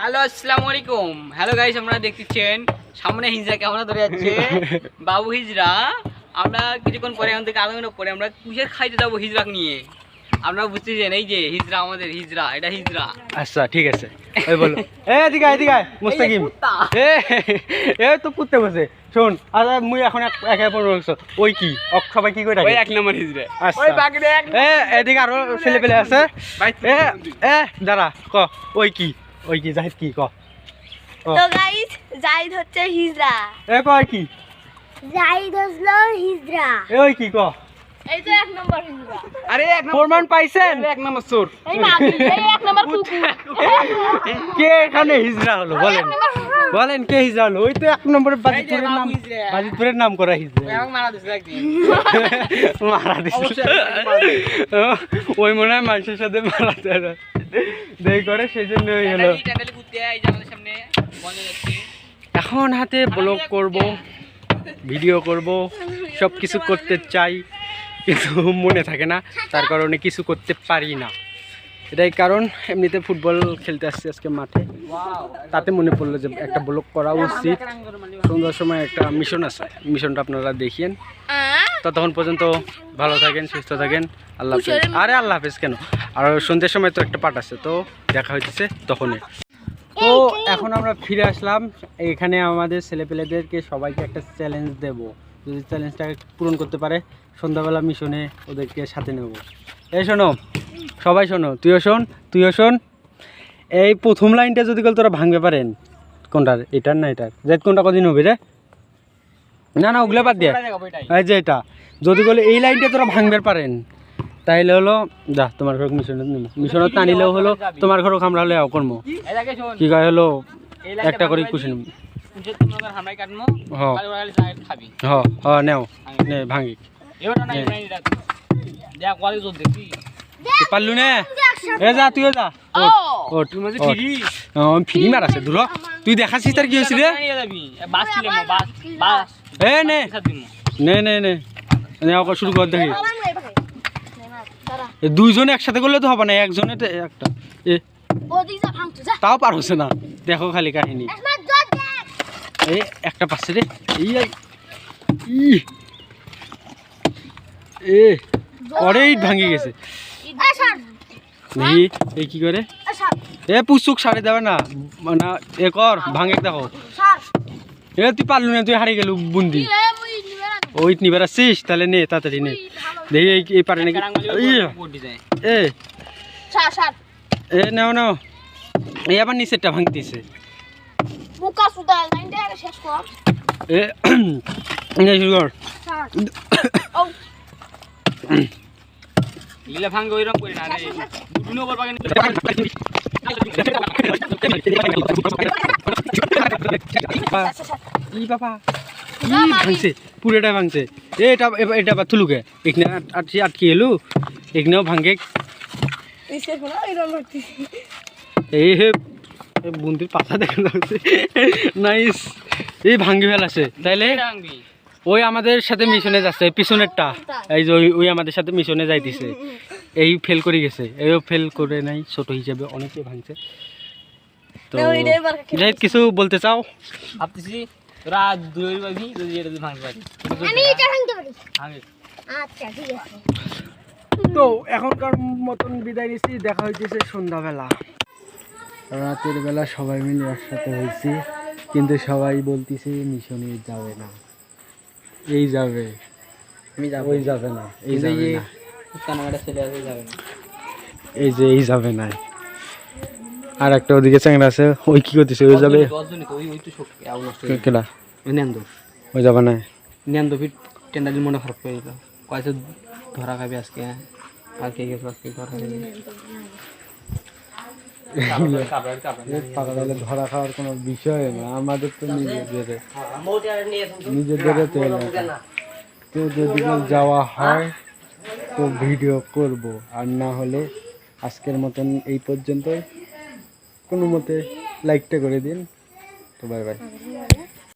Hello আসসালামু আলাইকুম। Hello guys আমরা দেখতেছেন? সামনে হিজরা কেমন ধরে যাচ্ছে? বাবু হিজরা আমরা কিছুক্ষণ পরে থেকে আধা ঘণ্টা পরে আমরা কুশের খাইতে যাব হিজরাক নিয়ে? আপনারা বুঝতেছেন এই যে হিজরা আমাদের হিজরা এটা হিজরা। আচ্ছা ঠিক আছে। ওই বলো। এ এদিকে এদিকে মুস্তাকিম। এ এ তো কুত্তে বসে। শোন আচ্ছা মুই এখন এক একে পনেরো ওই কি? অক সবাই কি করে ওই এক নম্বর হিজরা। আচ্ছা। ওই বাকি দেখ এ এদিকে আরও ছেলে পেলে আছে। এ এ দাঁড়া ক ওই কি? ওই কি জাহিদ কি ক। তো গাইস জাহিদ হচ্ছে হিজরা এ কয় কি? জাহিদ হলো হিজরা এ ওই কি ক? এই তো এক নম্বর হিজরা আরে এক নম্বর প্রমাণ পাইছেন? এক নম্বর চোর এই মাগি এই এক নম্বর কুকুর। কে এখানে হিজড়া হলো বলেন। বলেন কে হিজড়া হলো? ওই তো এক নম্বরের বাজিতপুরের নাম। বাজিতপুরের নাম করা হিজড়া। ওই মারা দিছে একদিন। মারা দিছে। ওই মনে হয় মানুষের সাথে মারা যায়। দেই করে সেই জন্য হলো। এখন হাতে ব্লগ করব ভিডিও করব সব কিছু করতে চাই কিন্তু মনে থাকে না তার কারণে কিছু করতে পারি না। এটাই কারণ এমনিতে ফুটবল খেলতে আসছি আজকে মাঠে। তাতে মনে পড়ল যে একটা ব্লগ করা উচিত। সন্ধ্যার সময় একটা মিশন আছে মিশনটা আপনারা দেখিয়েন। ততক্ষণ পর্যন্ত ভালো থাকেন সুস্থ থাকেন। আল্লাহ হাফেজ। আরে আল্লাহ হাফেজ কেন? আর সন্ধ্যের সময় তো একটা পাঠ আছে তো দেখা হইতেছে তখনই। তো এখন আমরা ফিরে আসলাম। এখানে আমাদের ছেলেপেলেদেরকে সবাইকে একটা চ্যালেঞ্জ দেব। যদি চ্যালেঞ্জটা পূরণ করতে পারে সন্ধ্যাবেলা মিশনে ওদেরকে সাথে নেব। এই শোনো সবাই শোনো তুইও শোন তুইও শোন। এই প্রথম লাইনটা যদি তোরা ভাঙবে পারেন কোনটার? এটার না এটার? জেদ কোনটা কদিন হবে রে? না না ওগুলো বাদ দিয়ে। এই যে এটা। যদি বলে এই লাইনটা তোরা ভাঙবে পারেন তাইলে হলো যা তোমার ঘর মিশনে নিব মিশনত না নিলেও হলো তোমার ঘরও আমরা হলে কর্ম। কি কয় হলো একটা করে নিব তুমি হ। নেও। নে ভাঙি। পারলু নে? এ যা তুইও যা। ও। মাঝে ওঠ। ফিরি মার আছে দূর তুই দেখাচ্ছিস তার কি হয়েছিল বাস বাস। এ নে। নে নে নে। নে ওকে শুরু কর দেখি। এ দুইজন একসাথে করলে তো হবে না একজনে একটা। এ তাও পার হচ্ছে না। দেখো খালি কাহিনী। এই একটা পাচ্ছে রে। এই এ পরে ইট ভাঙি গেছে। এই এই কি করে? এ পুচুক সারে দেবে না। মানে এ কর ভাঙে দেখো। এ তুই পারলু না তুই হারিয়ে গেলু বুন্দি। ও ইট নিবার আসছিস তাহলে নে তাড়াতাড়ি নে। দেখি এই পারে নাকি। ইয়া, এ। এ নাও নাও। এই আবার নিচেরটা ভাঙতেছে। মুকা সুদা লাইনটা আগে শেষ কর। এ নে শুরু কর। সর ও। ওইরকম করি না রে ই বাবা। ভাঙছে পুরোটা ভাঙছে। এটা এটা আবার তুলুকে এখানে আট- আটকে আটকে এলু এখানেও ভাঙে। এই হে এই বুন্দির পাতা দেখা যাচ্ছে নাইস। এই ভাঙ্গি ফেলাছে তাইলে ওই আমাদের সাথে মিশনে যাচ্ছে পিছনেরটা। এই যে ওই- ওই আমাদের সাথে মিশনে যাইতেছে। এই ফেল করে গেছে। এইও ফেল করে নাই ছোট হিসেবে অনেকে ভাঙছে। তো যাই কিছু বলতে চাও? ভাবতেছি তোরা দূরে পাবি যদি এটা যদি ভাঙতে পারি আমি এটা ভাঙতে পারি। ভাঙে। আচ্ছা ঠিক আছে। তো এখনকার মতন বিদায় নিচ্ছি দেখা হইতেছে সন্ধ্যাবেলা। রাতের বেলা সবাই মিলে একসাথে হয়েছি কিন্তু সবাই বলতেছে মিশনে যাবে না। এই যাবে। আমি ওই যাবে না এই যাবে না। এই যে এই যাবে না। আর একটা ওদিকে চ্যাংরা আছে ওই কি করতেছে ওই যাবে। ওই ওই তো শক্তি আউল নষ্ট কে- কেডা নেন্দ ওই যাবে না। নেন্দ ফিট টেন্ডালি মনে খারাপ করে দিল কয়েছে ধরা খাবি আজকে কালকে গেছো আজকে ধরা খাবি। পাকা ধরা খাওয়ার কোনো বিষয় না আমাদের তো নিজেদের। নিজেদের তো এলাকা। তো যদি যাওয়া হয় তো ভিডিও করব আর না হলে আজকের মতন এই পর্যন্তই। কোনো মতে লাইকটা করে দিন। তো বাই বাই